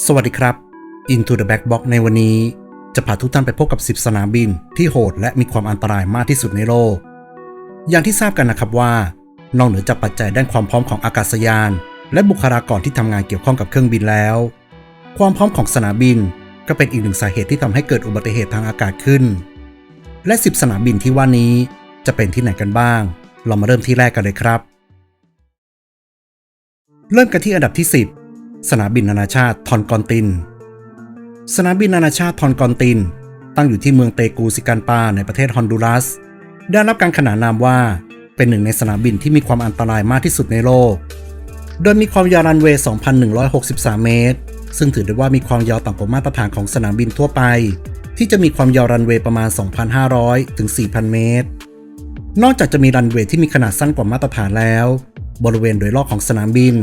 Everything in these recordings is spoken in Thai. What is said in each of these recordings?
สวัสดีครับ Into the Blackbox ในวันนี้ จะพาทุกท่านไปพบกับ 10 สนามบินที่โหดและมีความอันตรายมากที่สุดในโลก อย่างที่ทราบกันนะครับว่า นอกเหนือจากปัจจัยด้านความพร้อมของอากาศยาน และบุคลากรที่ทำงานเกี่ยวข้องกับเครื่องบินแล้ว ความพร้อมของสนามบินก็เป็นอีกหนึ่งสาเหตุที่ทำให้เกิดอุบัติเหตุทางอากาศขึ้น และ 10 สนามบินที่ว่านี้จะเป็นที่ไหนกันบ้าง เรามาเริ่มที่แรกกันเลยครับ เริ่มกันที่อันดับที่ 10 สนามบินนานาชาติทอนกอนติน สนามบินนานาชาติทอนกอนติน ตั้งอยู่ที่เมืองเตกูซิกันปาในประเทศฮอนดูรัส ได้รับการขนานนามว่าเป็นหนึ่งในสนามบินที่มีความอันตรายมากที่สุดในโลก โดยมีความยาวรันเวย์ 2,163 เมตร ซึ่งถือได้ว่ามีความยาวต่ำกว่ามาตรฐานของสนามบินทั่วไป ที่จะมีความยาวรันเวย์ประมาณ 2,500 ถึง 4,000 เมตร นอกจากจะมีรันเวย์ที่มีขนาดสั้นกว่ามาตรฐานแล้ว บริเวณโดยรอบของสนามบิน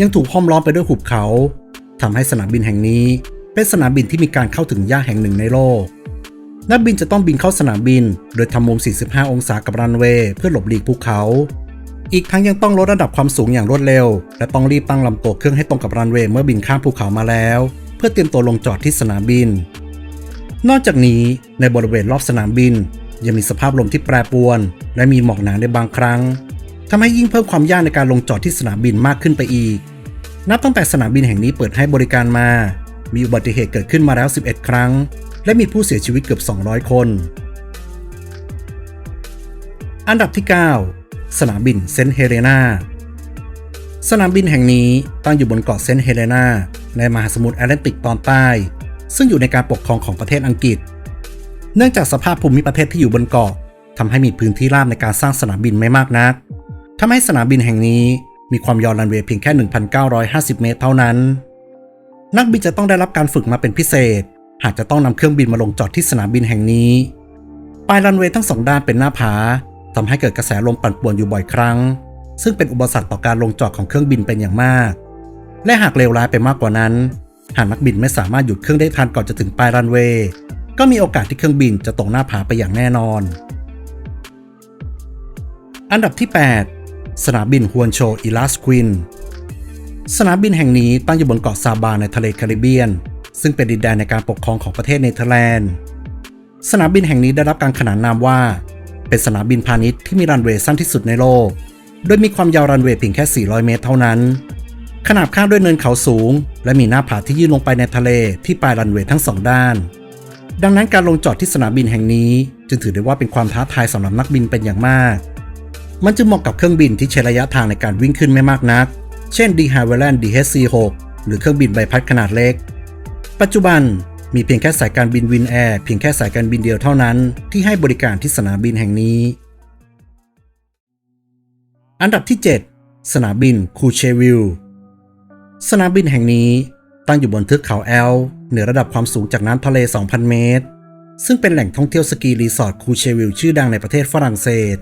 ยังถูกห้อมล้อมไปด้วยหุบเขาทำให้สนามบินแห่งนี้ เป็นสนามบินที่มีการเข้าถึงยากแห่งหนึ่งในโลก นักบินจะต้องบินเข้าสนามบิน โดยทำมุม 45 องศากับรันเวย์เพื่อหลบหลีกภูเขา อีกทั้งยังต้องลดระดับความสูงอย่างรวดเร็ว และต้องรีบตั้งลำตัวเครื่องให้ตรงกับรันเวย์เมื่อบินข้ามภูเขามาแล้ว เพื่อเตรียมตัวลงจอดที่สนามบิน นอกจากนี้ในบริเวณรอบสนามบิน ยังมีสภาพลมที่แปรปรวน และมีหมอกหนาในบางครั้ง ทำให้ยิ่งเพิ่มความยากในการลงจอดที่สนามบินมากขึ้นไปอีก นับตั้งแต่สนามบินแห่งนี้เปิดให้บริการมา มีอุบัติเหตุเกิดขึ้นมาแล้ว 11 ครั้ง และมีผู้เสียชีวิตเกือบ 200 คน อันดับที่ 9 สนามบินเซนต์เฮเลนา สนามบินแห่งนี้ตั้งอยู่บนเกาะเซนต์เฮเลนาในมหาสมุทรแอตแลนติกตอนใต้ ซึ่งอยู่ในการปกครองของประเทศอังกฤษ เนื่องจากสภาพภูมิประเทศที่อยู่บนเกาะทำให้มีพื้นที่ราบในการสร้างสนามบินไม่มากนัก ทำให้สนามบินแห่งนี้มีความยาวรันเวย์เพียงแค่ 1,950 เมตรเท่านั้น นักบินจะต้องได้รับการฝึกมาเป็นพิเศษ หากจะต้องนำเครื่องบินมาลงจอดที่สนามบินแห่งนี้ ปลายรันเวย์ทั้งสองด้านเป็นหน้าผาทำให้เกิดกระแสลมปั่นป่วนอยู่บ่อยครั้ง ซึ่งเป็นอุปสรรคต่อการลงจอดของเครื่องบินเป็นอย่างมาก และหากเลวร้ายไปมากกว่านั้น หากนักบินไม่สามารถหยุดเครื่องได้ทันก่อนจะถึงปลายรันเวย์ก็มีโอกาสที่เครื่องบินจะตกหน้าผาไปอย่างแน่นอน อันดับที่ 8 สนามบินฮวนโชอิลัสควิน สนามบินแห่งนี้ตั้งอยู่บนเกาะซาบาในทะเลแคริบเบียน ซึ่งเป็นดินแดนในการปกครองของประเทศเนเธอร์แลนด์ สนามบินแห่งนี้ได้รับการขนานนามว่า เป็นสนามบินพาณิชย์ที่มีรันเวย์สั้นที่สุดในโลก โดยมีความยาวรันเวย์เพียงแค่ 400 เมตรเท่านั้น ขนาบข้างด้วยเนินเขาสูง และมีหน้าผาที่ยื่นลงไปในทะเลที่ปลายรันเวย์ทั้งสองด้าน ดังนั้นการลงจอดที่สนามบินแห่งนี้ จึงถือได้ว่าเป็นความท้าทายสำหรับนักบินเป็นอย่างมาก มันจึงเหมาะกับเครื่องบินที่ใช้ระยะทางในการวิ่งขึ้นไม่มากนัก เช่น d h a v i l a n DHC-6 หรือเครื่องบินใบพัดขนาดเล็ก ปัจจุบันมีเพียงแค่สายการบินวินแอร์เพียงแค่สายการบินเดียวเท่านั้นที่ให้บริการที่สนามบินแห่งนี้ อันดับที่ 7 สนามบินคูเชวิลสนามบินแห่งนี้ตั้งอยู่บนเทือกเขาแอลเหนือระดับความสูงจากน้ำทะเล 2,000 เมตร ซึ่งเป็นแหล่งท่องเที่ยวสกีรีสอร์ทคูเชวิลชื่อดังในประเทศฝรั่งเศส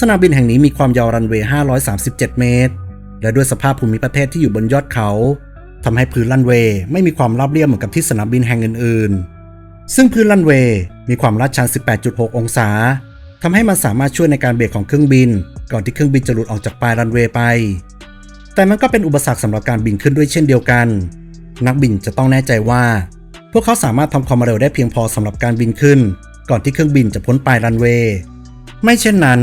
สนามบินแห่งนี้มีความยาวรันเวย์ 537 เมตร และด้วยสภาพภูมิประเทศที่อยู่บนยอดเขาทำให้พื้นรันเวย์ไม่มีความราบเรียบเหมือนกับที่สนามบินแห่งอื่นๆ ซึ่งพื้นรันเวย์มีความลาดชัน 18.6 องศาทำให้มันสามารถช่วยในการเบรกของเครื่องบิน ก่อนที่เครื่องบินจะหลุดออกจากปลายรันเวย์ไป แต่มันก็เป็นอุปสรรคสำหรับการบินขึ้นด้วยเช่นเดียวกัน นักบินจะต้องแน่ใจว่า พวกเขาสามารถทำความเร็วได้เพียงพอสำหรับการบินขึ้น ก่อนที่เครื่องบินจะพ้นปลายรันเวย์ ไม่เช่นนั้น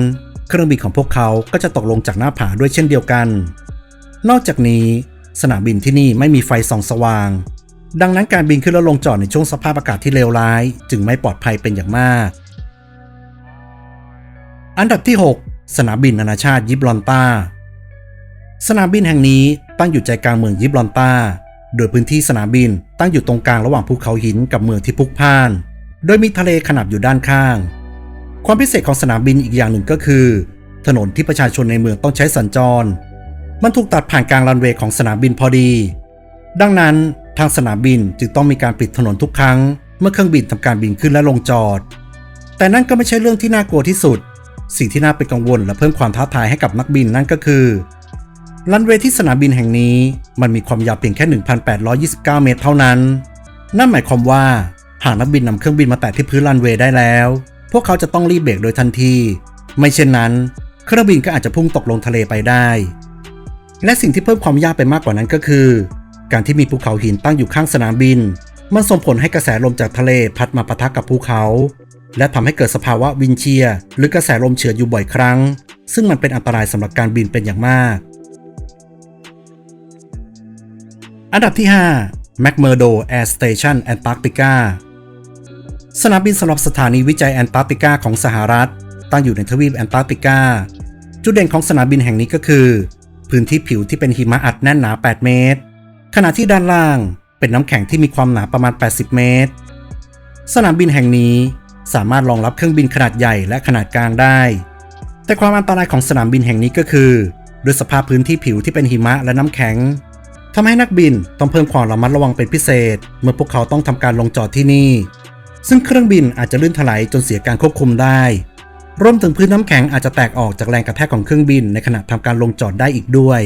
เครื่องบินของพวกเขาก็จะตกลงจากหน้าผาด้วยเช่นเดียวกัน นอกจากนี้ สนามบินที่นี่ไม่มีไฟส่องสว่าง ดังนั้นการบินขึ้นและลงจอดในช่วงสภาพอากาศที่เลวร้าย จึงไม่ปลอดภัยเป็นอย่างมาก อันดับที่ 6 สนามบินนานาชาติยิบลอนตาสนามบินแห่งนี้ตั้งอยู่ใจกลางเมืองยิบลอนตาโดยพื้นที่สนามบินตั้งอยู่ตรงกลางระหว่างภูเขาหินกับเมืองที่พุกพ่าน โดยมีทะเลขนาบอยู่ด้านข้าง ความพิเศษของสนามบินอีกอย่างหนึ่งก็คือ ถนนที่ประชาชนในเมืองต้องใช้สัญจร มันถูกตัดผ่านกลางรันเวย์ของสนามบินพอดี ดังนั้นทางสนามบินจึงต้องมีการปิดถนนทุกครั้ง เมื่อเครื่องบินทำการบินขึ้นและลงจอด แต่นั่นก็ไม่ใช่เรื่องที่น่ากลัวที่สุด สิ่งที่น่าเป็นกังวลและเพิ่มความท้าทายให้กับนักบินนั่นก็คือรันเวย์ที่สนามบินแห่งนี้มันมีความยาวเพียงแค่ 1,829 เมตรเท่านั้น นั่นหมายความว่าหากนักบินนำเครื่องบินมาแตะที่พื้นรันเวย์ได้แล้ว พวกเขาจะต้องรีบเบรกโดยทันที ไม่เช่นนั้น เครื่องบินก็อาจจะพุ่งตกลงทะเลไปได้ และสิ่งที่เพิ่มความยากไปมากกว่านั้นก็คือ การที่มีภูเขาหินตั้งอยู่ข้างสนามบิน มันส่งผลให้กระแสลมจากทะเลพัดมาปะทะกับภูเขา และทำให้เกิดสภาวะวินเชียร์หรือกระแสลมเฉือนอยู่บ่อยครั้ง ซึ่งมันเป็นอันตรายสำหรับการบินเป็นอย่างมาก อันดับที่ 5 McMurdo Air Station Antarctica สนามบินสำหรับสถานีวิจัยแอนตาร์กติกาของสหรัฐ ตั้งอยู่ในทวีปแอนตาร์กติกา จุดเด่นของสนามบินแห่งนี้ก็คือ พื้นที่ผิวที่เป็นหิมะอัดแน่นหนา 8 เมตร ขณะที่ด้านล่างเป็นน้ำแข็งที่มีความหนาประมาณ 80 เมตร สนามบินแห่งนี้สามารถรองรับเครื่องบินขนาดใหญ่และขนาดกลางได้ แต่ความอันตรายของสนามบินแห่งนี้ก็คือด้วยสภาพพื้นที่ผิวที่เป็นหิมะและน้ำแข็งทำให้นักบินต้องเพิ่มความระมัดระวังเป็นพิเศษ เมื่อพวกเขาต้องทำการลงจอดที่นี่ ซึ่งเครื่องบินอาจจะลื่นถลายจนเสียการควบคุมได้ รวมถึงพื้นน้ำแข็งอาจจะแตกออกจากแรงกระแทกของเครื่องบินในขณะทำการลงจอดได้อีกด้วย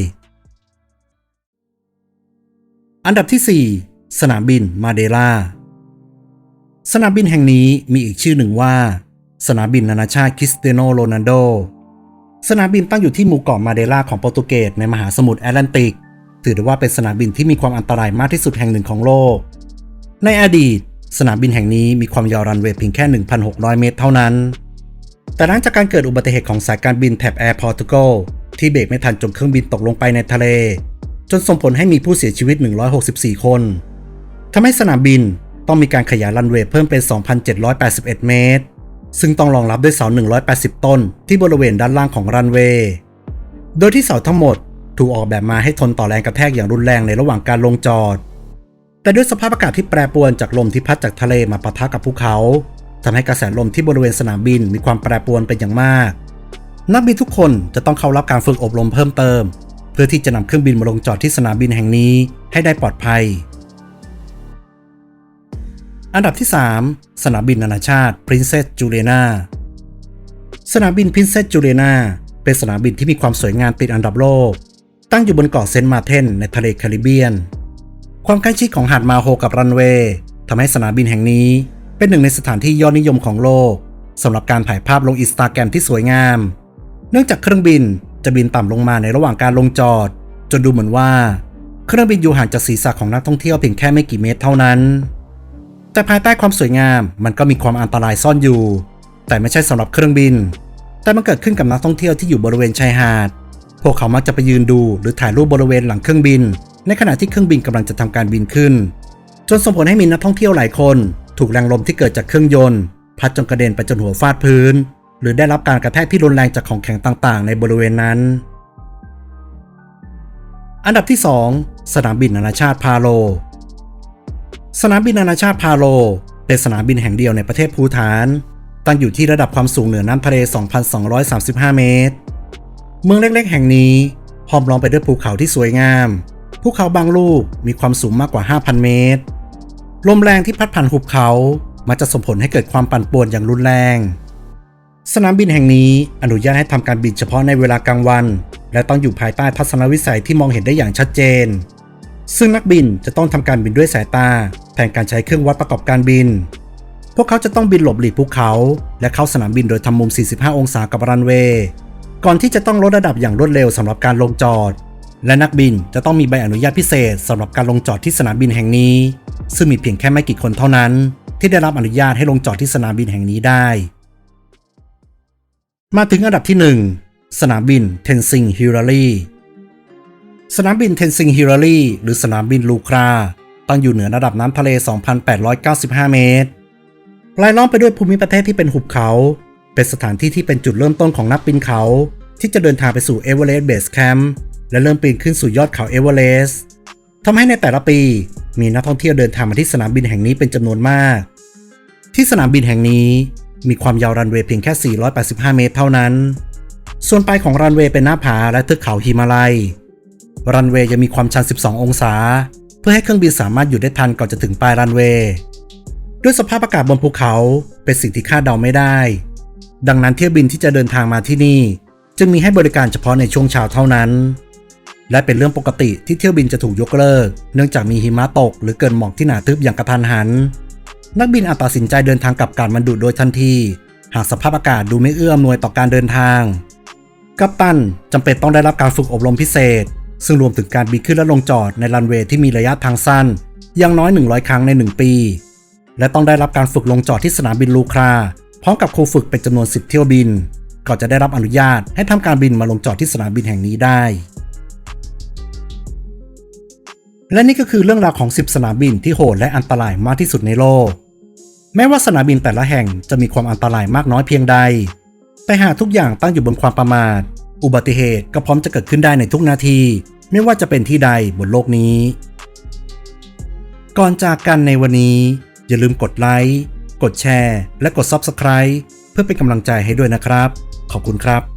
อันดับที่ 4 สนามบินมาเดลาสนามบินแห่งนี้มีอีกชื่อหนึ่งว่า สนามบินนานาชาติคริสเตียโนโรนัลโด สนามบินตั้งอยู่ที่หมู่เกาะมาเดลาของโปรตุเกสในมหาสมุทรแอตแลนติก ถือได้ว่าเป็นสนามบินที่มีความอันตรายมากที่สุดแห่งหนึ่งของโลก ในอดีต สนามบินแห่งนี้มีความยาวรันเวย์เพียงแค่ 1,600 เมตรเท่านั้น แต่หลังจากการเกิดอุบัติเหตุของสายการบินแถบแอร์พอร์ตุกลที่เบรกไม่ทันจนเครื่องบินตกลงไปในทะเล จนส่งผลให้มีผู้เสียชีวิต 164 คนทำให้สนามบินต้องมีการขยายรันเวย์เพิ่มเป็น 2,781 เมตร ซึ่งต้องรองรับด้วยเสา 180 ต้น ที่บริเวณด้านล่างของรันเวย์ โดยที่เสาทั้งหมดถูกออกแบบมาให้ทนต่อแรงกระแทกอย่างรุนแรงในระหว่างการลงจอด แต่ด้วยสภาพอากาศที่แปรปรวนจากลมที่พัดจากทะเลมาปะทะกับภูเขาทำให้กระแสลมที่บริเวณสนามบินมีความแปรปรวนเป็นอย่างมาก นักบินทุกคนจะต้องเข้ารับการฝึกอบรมเพิ่มเติม เพื่อที่จะนำเครื่องบินมาลงจอดที่สนามบินแห่งนี้ให้ได้ปลอดภัย อันดับที่ 3 สนามบินนานาชาติ Princess Juliana สนามบิน Princess Juliana เป็นสนามบินที่มีความสวยงามติดอันดับโลก ตั้งอยู่บนเกาะเซนต์มาเทนในทะเลแคริบเบียน ความใกล้ชิดของหาดมาโฮกับรันเวย์ทำให้สนามบินแห่งนี้ เป็นหนึ่งในสถานที่ยอดนิยมของโลกสำหรับการถ่ายภาพลงอินสตาแกรมที่สวยงาม เนื่องจากเครื่องบินจะบินต่ำลงมาในระหว่างการลงจอด จนดูเหมือนว่า เครื่องบินอยู่ห่างจากศีรษะของนักท่องเที่ยวเพียงแค่ไม่กี่เมตรเท่านั้น แต่ภายใต้ความสวยงามมันก็มีความอันตรายซ่อนอยู่ แต่ไม่ใช่สำหรับเครื่องบิน แต่มันเกิดขึ้นกับนักท่องเที่ยวที่อยู่บริเวณชายหาด พวกเขามักจะไปยืนดูหรือถ่ายรูปบริเวณหลังเครื่องบิน ในขณะที่เครื่องบินกำลังจะทำการบินขึ้น จนส่งผลให้มีนักท่องเที่ยวหลายคน ถูกแรงลมที่เกิดจากเครื่องยนต์ พัดจนกระเด็นไปจนหัวฟาดพื้น หรือได้รับการกระแทกที่รุนแรงจากของแข็งต่างๆ ในบริเวณนั้น อันดับที่ 2 สนามบินนานาชาติพาโล สนามบินนานาชาติพาโล เป็นสนามบินแห่งเดียวในประเทศภูฏาน ตั้งอยู่ที่ระดับความสูงเหนือน้ำทะเล 2,235 เมตร เมืองเล็กๆ แห่งนี้ห้อมล้อมไปด้วยภูเขาที่สวยงาม ภูเขาบางลูกมีความสูงมากกว่า 5,000 เมตร ลมแรงที่พัดผ่านหุบเขามักจะส่งผลให้เกิดความปั่นป่วนอย่างรุนแรง สนามบินแห่งนี้อนุญาตให้ทำการบินเฉพาะในเวลากลางวัน และต้องอยู่ภายใต้ทัศนวิสัยที่มองเห็นได้อย่างชัดเจน ซึ่งนักบินจะต้องทำการบินด้วยสายตา แทนการใช้เครื่องวัดประกอบการบิน พวกเขาจะต้องบินหลบหลีกภูเขา และเข้าสนามบินโดยทำมุม 45 องศากับรันเวย์ก่อนที่จะต้องลดระดับอย่างรวดเร็วสำหรับการลงจอด และนักบินจะต้องมีใบอนุญาตพิเศษสำหรับการลงจอดที่สนามบินแห่งนี้ ซึ่งมีเพียงแค่ไม่กี่คนเท่านั้น ที่ได้รับอนุญาตให้ลงจอดที่สนามบินแห่งนี้ได้ มาถึงอันดับที่ 1 สนามบินเทนซิงฮิลลารีสนามบินเทนซิงฮิลลารีหรือสนามบินลูคราตั้งอยู่เหนือระดับน้ำทะเล 2,895 เมตรรายล้อมไปด้วยภูมิประเทศที่เป็นหุบเขา เป็นสถานที่ที่เป็นจุดเริ่มต้นของนักปีนเขา ที่จะเดินทางไปสู่เอเวอเรสต์เบสแคมป์ และเริ่มปีนขึ้นสู่ยอดเขาเอเวอเรสต์ทำให้ในแต่ละปี มีนักท่องเที่ยวเดินทางมาที่สนามบินแห่งนี้เป็นจำนวนมาก ที่สนามบินแห่งนี้มีความยาวรันเวย์เพียงแค่ 485 เมตรเท่านั้น ส่วนปลายของรันเวย์เป็นหน้าผาและเทือกเขาหิมาลัย รันเวย์ยังมีความชัน 12 องศา เพื่อให้เครื่องบินสามารถอยู่ได้ทันก่อนจะถึงปลายรันเวย์ด้วยสภาพอากาศบนภูเขาเป็นสิ่งที่คาดเดาไม่ได้ ดังนั้นเที่ยวบินที่จะเดินทางมาที่นี่ จึงมีให้บริการเฉพาะในช่วงเช้าเท่านั้น และเป็นเรื่องปกติที่เที่ยวบินจะถูกยกเลิก เนื่องจากมีหิมะตก หรือเกิดหมอกที่หนาทึบอย่างกระทันหัน นักบินอาจตัดสินใจเดินทางกลับการมันดุโดยทันที หากสภาพอากาศดูไม่เอื้ออำนวยต่อการเดินทาง กัปตันจำเป็นต้องได้รับการฝึกอบรมพิเศษ ซึ่งรวมถึงการบินขึ้นและลงจอดในรันเวย์ที่มีระยะทางสั้นอย่างน้อย 100 ครั้งใน 1 ปี และต้องได้รับการฝึกลงจอดที่สนามบินลูคราพร้อมกับครูฝึกเป็นจำนวน 10 เที่ยวบินก่อนจะได้รับอนุญาตให้ทำการบินมาลงจอดที่สนามบินแห่งนี้ได้ และนี่ก็คือเรื่องราวของ 10 สนามบินที่โหดและอันตรายมากที่สุดในโลก แม้ว่าสนามบินแต่ละแห่งจะมีความอันตรายมากน้อยเพียงใด แต่หากทุกอย่างตั้งอยู่บนความประมาท อุบัติเหตุก็พร้อมจะเกิดขึ้นได้ในทุกนาที ไม่ว่าจะเป็นที่ใดบนโลกนี้ ก่อนจากกันในวันนี้ อย่าลืมกดไลค์ กดแชร์ และกด Subscribe เพื่อเป็นกำลังใจให้ด้วยนะครับ ขอบคุณครับ